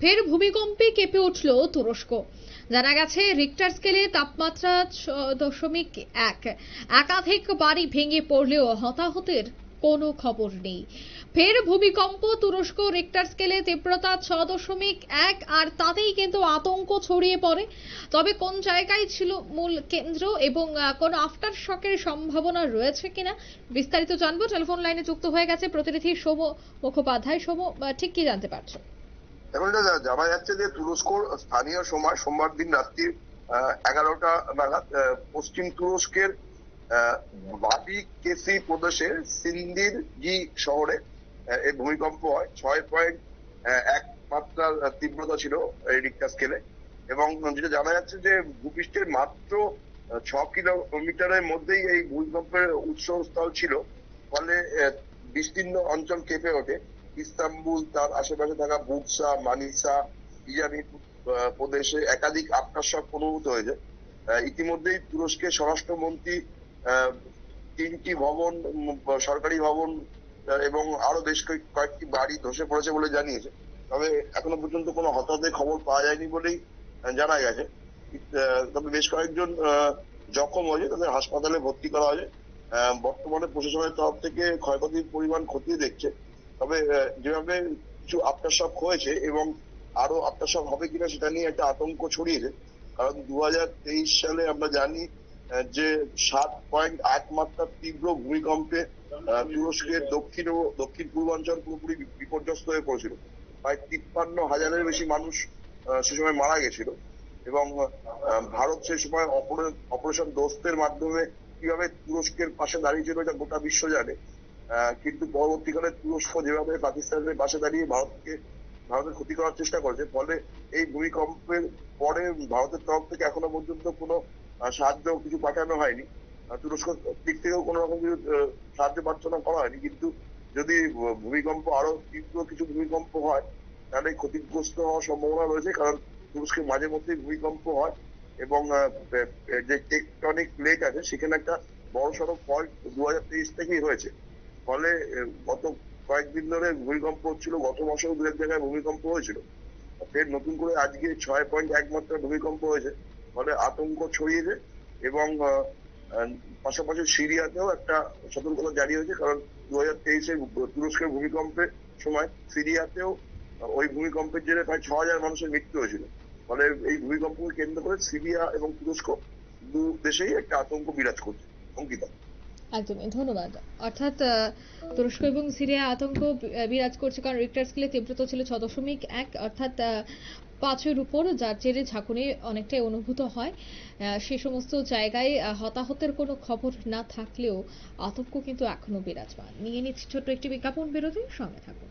ফের ভূমিকম্পে কেঁপে উঠল তুরস্ক। জানা গেছে রিক্টার স্কেলে তাপমাত্রা দশমিক এক। একাধিক বাড়ি ভেঙে পড়লেও হতাহতের কোনো খবর নেই। ফের ভূমিকম্প তুরস্ক রিক্টার স্কেলে তীব্রতা ছ দশমিক এক, আর তাতেই কিন্তু আতঙ্ক ছড়িয়ে পড়ে। তবে কোন জায়গায় ছিল মূল কেন্দ্র এবং কোন আফটার শকের সম্ভাবনা রয়েছে কিনা, বিস্তারিত জানব। টেলিফোন লাইনে যুক্ত হয়ে গেছে প্রতিনিধি সোম মুখোপাধ্যায়। সোম ঠিক কি জানতে পারছ? এখন এটা জানা যাচ্ছে যে তুরস্ক স্থানীয় সময় সোমবার দিন রাত্রি এগারোটা নাগাদ পশ্চিম তুরস্কের বাদি কেসি প্রদেশের সিন্দির জি শহরে এই ভূমিকম্প হয়। ছয় পয়েন্ট এক মাত্রার তীব্রতা ছিল এই রিক্টার স্কেলে। এবং যেটা জানা যাচ্ছে যে ভূপৃষ্ঠের মাত্র ছ কিলোমিটারের মধ্যেই এই ভূমিকম্পের উৎসস্থল ছিল। ফলে বিস্তীর্ণ অঞ্চল কেঁপে ওঠে। ইস্তাম্বুল, তার আশেপাশে থাকা বুকসা মানিসা ইরানি প্রদেশে একাধিক আক্রাসক অনুভূত হয়েছে। ইতিমধ্যেই তুরস্কের স্বরাষ্ট্রমন্ত্রী তিনটি ভবন সরকারি ভবন এবং আরও বেশ কয়েক- কয়েকটি বাড়ি ধসে পড়েছে বলে জানিয়েছে। তবে এখনও পর্যন্ত কোনো হতাহতের খবর পাওয়া যায়নি বলেই জানা গেছে। তবে বেশ কয়েকজন জখম হয়েছে, তাদের হাসপাতালে ভর্তি করা হয়েছে। বর্তমানে প্রশাসনের তরফ থেকে ক্ষয়ক্ষতির পরিমাণ খতিয়ে দেখছে। তবে যেভাবে কিছু আফটারশক হয়েছে এবং আরও আফটারশক হবে কিনা সেটা নিয়ে একটা আতঙ্ক ছড়িয়েছে কারণ দু হাজার তেইশ সালে আমরা জানি যে সাত পয়েন্ট এক মাত্রার তীব্র ভূমিকম্পে তুরস্কের দক্ষিণ ও দক্ষিণ পূর্বাঞ্চল পুরোপুরি বিপর্যস্ত হয়ে পড়েছিল। প্রায় তিপ্পান্ন হাজারের বেশি মানুষ সে সময় মারা গেছিল এবং ভারত সেই সময় অপারে- অপারেশন দোস্তের মাধ্যমে কীভাবে তুরস্কের পাশে দাঁড়িয়েছিল এটা গোটা বিশ্ব জানে। কিন্তু পরবর্তীকালে তুরস্ক যেভাবে পাকিস্তানের পাশে দাঁড়িয়ে ভারতকে, ভারতের ক্ষতি করার চেষ্টা করেছে, ফলে এই ভূমিকম্পের পরে ভারতের তরফ থেকে এখনও পর্যন্ত কোনো সাহায্য কিছু পাঠানো হয়নি। তুরস্ক দিক থেকেও কোনো রকম কিছু সাহায্য প্রার্থনা করা হয়নি, কিন্তু যদি ভূমিকম্প আরও তীব্র কিছু ভূমিকম্প হয়, তাহলে ক্ষতিগ্রস্ত হওয়ার সম্ভাবনা রয়েছে, কারণ তুরস্কে মাঝে মধ্যেই ভূমিকম্প হয় এবং যে টেকটনিক প্লেট আছে, সেখানে একটা বড় সড়ো ফল্ট দু হাজার তেইশ থেকেই হয়েছে। ফলে গত কয়েকদিন ধরে ভূমিকম্প হচ্ছিল। গত মাসেও দু এক জায়গায় ভূমিকম্প হয়েছিল। ফের নতুন করে আজকে ছয় পয়েন্ট এক মাত্রা ভূমিকম্প হয়েছে। ফলে আতঙ্ক ছড়িয়েছে এবং পাশাপাশি সিরিয়াতেও একটা সতর্কতা জারি হয়েছে। কারণ দু হাজার তেইশে তুরস্কের ভূমিকম্পের সময়, সিরিয়াতেও ওই ভূমিকম্পের জেরে প্রায় ছ হাজার মানুষের মৃত্যু হয়েছিল। ফলে এই ভূমিকম্পকে কেন্দ্র করে সিরিয়া এবং তুরস্ক দু দেশেই একটা আতঙ্ক বিরাজ করছে অঙ্কিতা একদমই, ধন্যবাদ। অর্থাৎ তুরস্ক এবং সিরিয়া আতঙ্ক বিরাজ করছে কারণ রিক্টার স্কেলে তীব্রতা ছিল ছ দশমিক এক, অর্থাৎ পাঁচের উপর, যার জেরে ঝাঁকুনি অনেকটাই অনুভূত হয়। সে সমস্ত জায়গায় হতাহতের কোনো খবর না থাকলেও আতঙ্ক কিন্তু এখনও বিরাজমান। নিয়ে নিচ্ছি ছোট্ট একটি বিজ্ঞাপন বিরতি, সঙ্গে থাকুন।